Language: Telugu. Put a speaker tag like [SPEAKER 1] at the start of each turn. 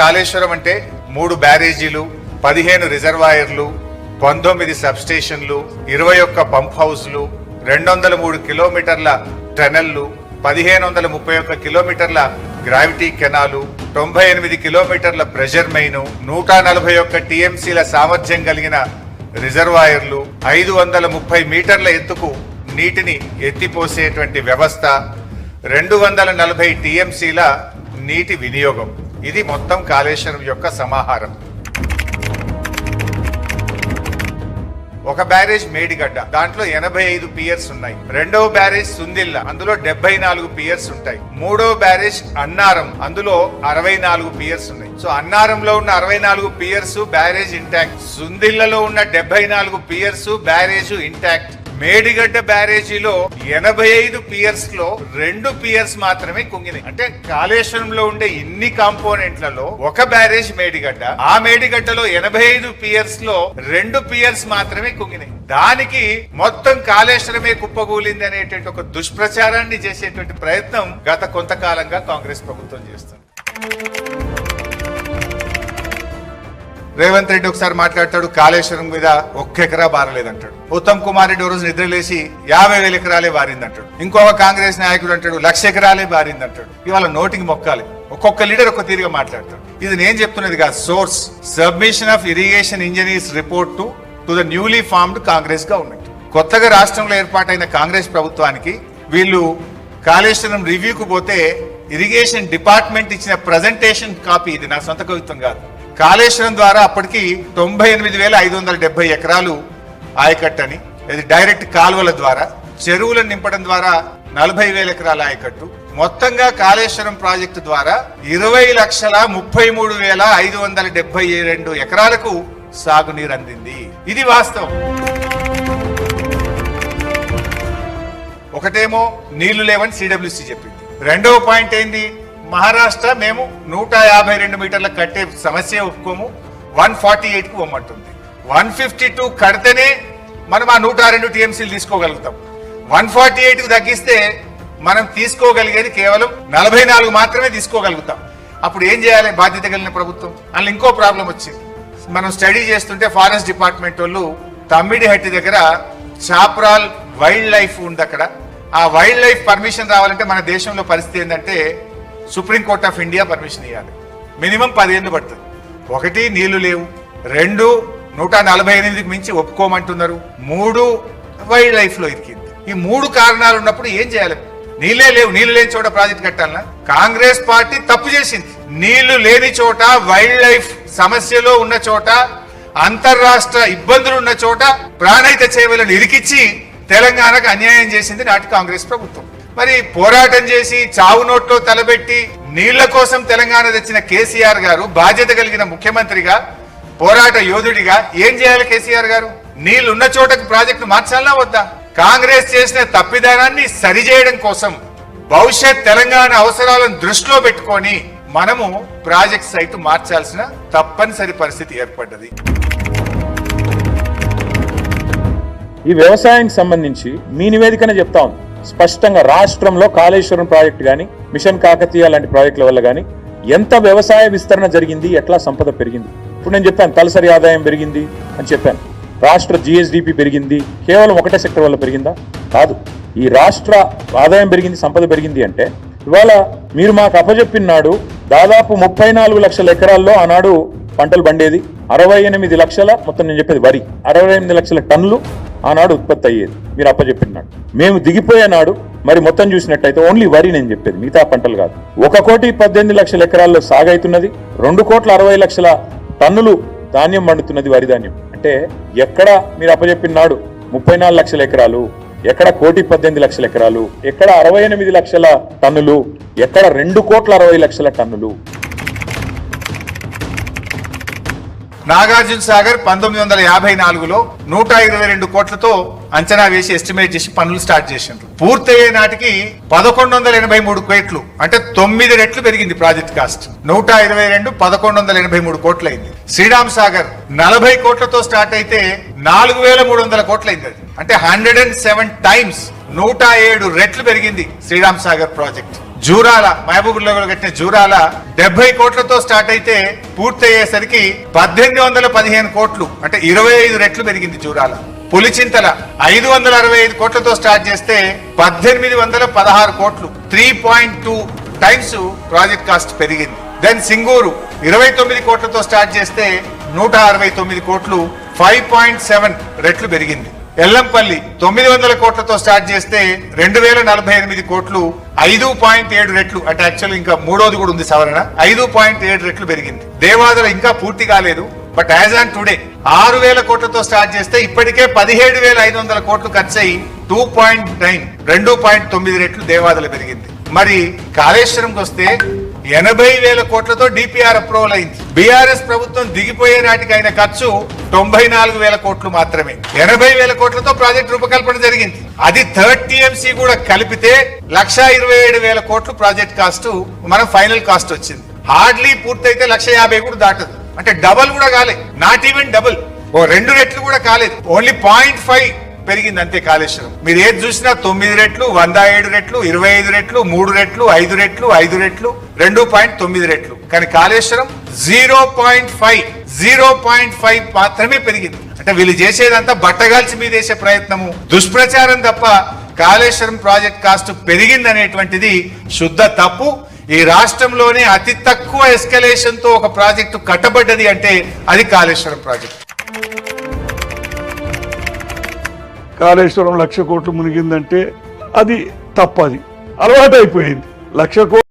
[SPEAKER 1] కాళేశ్వరం అంటే మూడు బ్యారేజీలు పదిహేను రిజర్వాయర్లు పంతొమ్మిది సబ్స్టేషన్లు ఇరవై ఒక్క పంప్ హౌస్లు రెండు వందల మూడు కిలోమీటర్ల టనెల్లు పదిహేను వందల ముప్పై ఒక్క కిలోమీటర్ల గ్రావిటీ కెనాలు తొంభై ఎనిమిది కిలోమీటర్ల ప్రెషర్ మెయిన్ నూట నలభై ఒక్క టీఎంసీల సామర్థ్యం కలిగిన రిజర్వాయర్లు ఐదు వందల ముప్పై మీటర్ల ఎత్తుకు నీటిని ఎత్తిపోసేటువంటి వ్యవస్థ రెండు వందల నలభై టీఎంసీల నీటి వినియోగం. ఇది మొత్తం కాళేశ్వరం యొక్క సమాహారం. ఒక బ్యారేజ్ మేడిగడ్డ దాంట్లో ఎనభై ఐదు పియర్స్ ఉన్నాయి. రెండవ బ్యారేజ్ సుందిల్ల అందులో డెబ్బై నాలుగు పియర్స్ ఉంటాయి. మూడో బ్యారేజ్ అన్నారం అందులో అరవై నాలుగు పియర్స్ ఉన్నాయి. సో అన్నారంలో ఉన్న అరవై నాలుగు పియర్స్ బ్యారేజ్ ఇంటాక్ట్ సుందిల్లలో ఉన్న డెబ్బై నాలుగు పియర్స్ బ్యారేజ్ ఇంటాక్ట్ మేడిగడ్డ బ్యారేజీలో ఎనభై ఐదు పియర్స్లో రెండు పియర్స్ మాత్రమే కుంగినాయి. అంటే కాళేశ్వరంలో ఉండే ఇన్ని కాంపోనెంట్లలో ఒక బ్యారేజ్ మేడిగడ్డ. ఆ మేడిగడ్డలో ఎనభై ఐదు పియర్స్లో రెండు పియర్స్ మాత్రమే కుంగినాయి. దానికి మొత్తం కాళేశ్వరమే కుప్పగూలింది అనేటువంటి ఒక దుష్ప్రచారాన్ని చేసేటువంటి ప్రయత్నం గత కొంతకాలంగా కాంగ్రెస్ ప్రభుత్వం చేస్తుంది. రేవంత్ రెడ్డి ఒకసారి మాట్లాడతాడు కాళేశ్వరం మీద ఒక్క ఎకరా బారలేదంటాడు. ఉత్తమ్ కుమార్ రెడ్డి రోజు నిద్రలేసి యాభై వేల ఎకరాలే బారిందంటాడు. ఇంకొక కాంగ్రెస్ నాయకుడు అంటాడు లక్ష ఎకరాలే బారిందంటాడు. ఇవాళ నోటికి మొక్కాలి. ఒక్కొక్క లీడర్ ఒక్క తీరుగా మాట్లాడతాడు. ఇది నేను చెప్తున్నది కాదు source. Submission of irrigation engineers report to to the newly formed Congress government. కొత్తగా రాష్ట్రంలో ఏర్పాటైన కాంగ్రెస్ ప్రభుత్వానికి వీళ్ళు కాళేశ్వరం రివ్యూకు పోతే ఇరిగేషన్ డిపార్ట్మెంట్ ఇచ్చిన ప్రజెంటేషన్ కాపీ ఇది నా సొంత కవిత్వం కాదు. కాళేశ్వరం ద్వారా అప్పటికి తొంభై ఎనిమిది వేల ఐదు వందల డెబ్బై ఎకరాలు ఆయకట్టని ఇది డైరెక్ట్ కాలువల ద్వారా చెరువులను నింపడం ద్వారా నలభై వేల ఎకరాల ఆయకట్టు. మొత్తంగా కాళేశ్వరం ప్రాజెక్టు ద్వారా ఇరవై లక్షల ముప్పై మూడు వేల ఐదు వందల డెబ్బై రెండు ఎకరాలకు సాగునీరు అందింది. ఇది వాస్తవం. ఒకటేమో నీళ్ళు లేవని సిడబ్ల్యూసి చెప్పింది. రెండవ పాయింట్ ఏంది? మహారాష్ట్ర మేము నూట యాభై రెండు మీటర్ల కట్టే సమస్య ఒప్పుకోము. వన్ ఫార్టీ ఎయిట్కి ఇవ్వమంటుంది వన్ ఫిఫ్టీ టూ కడితేనే మనం ఆ నూట రెండు టీఎంసీలు తీసుకోగలుగుతాం. వన్ ఫార్టీ ఎయిట్కి తగ్గిస్తే మనం తీసుకోగలిగేది కేవలం నలభై నాలుగు మాత్రమే తీసుకోగలుగుతాం. అప్పుడు ఏం చేయాలి? బాధ్యత కలిగిన ప్రభుత్వం. అందులో ఇంకో ప్రాబ్లం వచ్చింది. మనం స్టడీ చేస్తుంటే ఫారెస్ట్ డిపార్ట్మెంట్ వాళ్ళు తమ్మిడిహట్టి దగ్గర చాప్రాల్ వైల్డ్ లైఫ్ ఉంది అక్కడ. ఆ వైల్డ్ లైఫ్ పర్మిషన్ రావాలంటే మన దేశంలో పరిస్థితి ఏంటంటే supreme court of India permission ఇవ్వాలి మినిమం పదిహేను పడుతుంది. ఒకటి నీళ్ళు లేవు. రెండు నూట నలభై ఎనిమిదికి మించి ఒప్పుకోమంటున్నారు. మూడు వైల్డ్ లైఫ్లో ఇరికింది. ఈ మూడు కారణాలు ఉన్నప్పుడు ఏం చేయాలి? నీళ్ళే లేవు. నీళ్ళు లేని చోట ప్రాజెక్ట్ కట్టాలనా కాంగ్రెస్ పార్టీ తప్పు చేసింది. నీళ్ళు లేని చోట వైల్డ్ లైఫ్ సమస్యలో ఉన్న చోట అంతర్రాష్ట్ర ఇబ్బందులు ఉన్న చోట ప్రాణహిత చేయవలను ఇరికిచ్చి తెలంగాణకు అన్యాయం చేసింది నాటి కాంగ్రెస్ ప్రభుత్వం. మరి పోరాటం చేసి చావు నోట్లో తలబెట్టి నీళ్ళ కోసం తెలంగాణ తెచ్చిన కేసీఆర్ గారు బాధ్యత కలిగిన ముఖ్యమంత్రిగా పోరాట యోధుడిగా ఏం చేయాలి కేసీఆర్ గారు? నీళ్ళున్న చోటకు ప్రాజెక్టు మార్చాలా వద్దా? కాంగ్రెస్ చేసిన తప్పిదానాన్ని సరిచేయడం కోసం భవిష్యత్ తెలంగాణ అవసరాలను దృష్టిలో పెట్టుకొని మనము ప్రాజెక్ట్ సైట్ మార్చాల్సిన తప్పనిసరి పరిస్థితి ఏర్పడ్డది.
[SPEAKER 2] ఈ వ్యవసాయానికి సంబంధించి మీ నివేదికనే చెప్తా ఉంది స్పష్టంగా రాష్ట్రంలో కాళేశ్వరం ప్రాజెక్టు కానీ మిషన్ కాకతీయ లాంటి ప్రాజెక్టుల వల్ల కానీ ఎంత వ్యవసాయ విస్తరణ జరిగింది ఎట్లా సంపద పెరిగింది? ఇప్పుడు నేను చెప్పాను తలసరి ఆదాయం పెరిగింది అని చెప్పాను. రాష్ట్ర జిఎస్డిపి పెరిగింది కేవలం ఒకటే సెక్టర్ వల్ల పెరిగిందా? కాదు. ఈ రాష్ట్ర ఆదాయం పెరిగింది సంపద పెరిగింది అంటే ఇవాళ మీరు మాకు అప్పచెప్పినాడు దాదాపు ముప్పై నాలుగు లక్షల ఎకరాల్లో ఆనాడు పంటలు పండేది. అరవై ఎనిమిది లక్షల మొత్తం నేను చెప్పేది వరి. అరవై ఎనిమిది లక్షల టన్నులు ఆనాడు ఉత్పత్తి అయ్యేది. మీరు అప్పచెప్పినాడు మేము దిగిపోయే నాడు మరి మొత్తం చూసినట్టయితే ఓన్లీ వరి నేను చెప్పేది మిగతా పంటలు కాదు. ఒక కోటి పద్దెనిమిది లక్షల ఎకరాల్లో సాగైతున్నది రెండు కోట్ల అరవై లక్షల టన్నులు ధాన్యం పండుతున్నది వరి ధాన్యం. అంటే ఎక్కడ మీరు అప్పచెప్పినాడు ముప్పై నాలుగు లక్షల ఎకరాలు ఎక్కడ కోటి పద్దెనిమిది లక్షల ఎకరాలు ఎక్కడ అరవై ఎనిమిది లక్షల టన్నులు ఎక్కడ రెండు కోట్ల అరవై లక్షల టన్నులు
[SPEAKER 1] నాగార్జున సాగర్ పంతొమ్మిది వందల యాభై నాలుగులో నూట ఇరవై రెండు కోట్లతో అంచనా వేసి ఎస్టిమేట్ చేసి పనులు స్టార్ట్ చేసిండ్రు. పూర్తయ్యే నాటికి పదకొండు వందల ఎనభై మూడు కోట్లు అంటే తొమ్మిది రెట్లు పెరిగింది ప్రాజెక్ట్ కాస్ట్. నూట ఇరవై రెండు పదకొండు వందల ఎనభై మూడు కోట్లయింది శ్రీరామ్ సాగర్ నలభై కోట్లతో స్టార్ట్ అయితే నాలుగు వేల మూడు వందల కోట్లయింది అది. అంటే హండ్రెడ్ అండ్ సెవెన్ టైమ్స్ నూట ఏడు రెట్లు పెరిగింది శ్రీరామ్ సాగర్ ప్రాజెక్ట్. జూరాల మహబూబ్లో కట్టిన జూరాల డెబ్బై కోట్లతో స్టార్ట్ అయితే పూర్తయ్యేసరికి పద్దెనిమిది వందల పదిహేను కోట్లు అంటే ఇరవై ఐదు రెట్లు పెరిగింది జూరాల. పులిచింతల ఐదు వందల అరవై ఐదు కోట్లతో స్టార్ట్ చేస్తే పద్దెనిమిది వందల పదహారు కోట్లు three point two times project cost పెరిగింది. దెన్ సింగూరు ఇరవై తొమ్మిది కోట్లతో స్టార్ట్ చేస్తే నూట అరవై తొమ్మిది కోట్లు ఫైవ్ పాయింట్ సెవెన్ రెట్లు పెరిగింది. ఎల్లంపల్లి తొమ్మిది వందల కోట్లతో స్టార్ట్ చేస్తే రెండు వేల నలభై ఎనిమిది కోట్లు ఐదు పాయింట్ ఏడు రెట్లు. అంటే యాక్చువల్ ఇంకా మూడోది కూడా ఉంది సవరణ ఐదు పాయింట్ ఏడు రెట్లు పెరిగింది. దేవాదల ఇంకా పూర్తి కాలేదు. బట్ యాజ్ ఆన్ టుడే ఆరు వేల కోట్లతో స్టార్ట్ చేస్తే ఇప్పటికే పదిహేడు వేల ఐదు వందల కోట్లు ఖర్చు అయ్యి టూ పాయింట్ నైన్ రెండు పాయింట్ తొమ్మిది రెట్లు దేవాదలు పెరిగింది. మరి కాళేశ్వరంకి వస్తే ఎనభై వేల కోట్లతో డిపిఆర్ అప్రూవల్ అయింది. బీఆర్ఎస్ ప్రభుత్వం దిగిపోయే నాటికి అయిన ఖర్చు తొంభై నాలుగు వేల కోట్లు మాత్రమే. ఎనభై వేల కోట్లతో ప్రాజెక్ట్ రూపకల్పన జరిగింది. అది థర్డ్ టీఎంసీ కూడా కలిపితే లక్ష ఇరవై ఏడు వేల కోట్లు ప్రాజెక్ట్ కాస్ట్ మన ఫైనల్ కాస్ట్ వచ్చింది. హార్డ్లీ పూర్తయితే లక్ష యాభై కూడా దాటదు. అంటే డబల్ కూడా కాలేదు నాట్ ఈవెన్ డబుల్. ఓ రెండు రెట్లు కూడా కాలేదు. ఓన్లీ పాయింట్ ఫైవ్ పెరిగింది అంతే కాళేశ్వరం. మీరు ఏది చూసినా తొమ్మిది రెట్లు వంద ఏడు రెట్లు ఇరవై ఐదు రెట్లు మూడు రెట్లు ఐదు రెట్లు ఐదు రెట్లు. రెండు పాయింట్ తొమ్మిది రెట్లు. కానీ Kaleshwaram zero point five zero point five మాత్రమే పెరిగింది. అంటే వీళ్ళు చేసేదంతా బట్టగాల్చి మీద వేసే ప్రయత్నము. దుష్ప్రచారం తప్ప కాళేశ్వరం ప్రాజెక్ట్ కాస్ట్ పెరిగింది అనేటువంటిది శుద్ధ తప్పు. ఈ రాష్ట్రంలోనే అతి తక్కువ ఎస్కలేషన్తో ఒక ప్రాజెక్టు కట్టబడ్డది అంటే అది కాళేశ్వరం ప్రాజెక్ట్.
[SPEAKER 3] కాళేశ్వరం లక్ష కోట్లు మునిగిందంటే అది తప్పది. అలవాటు అయిపోయింది లక్ష కోట్లు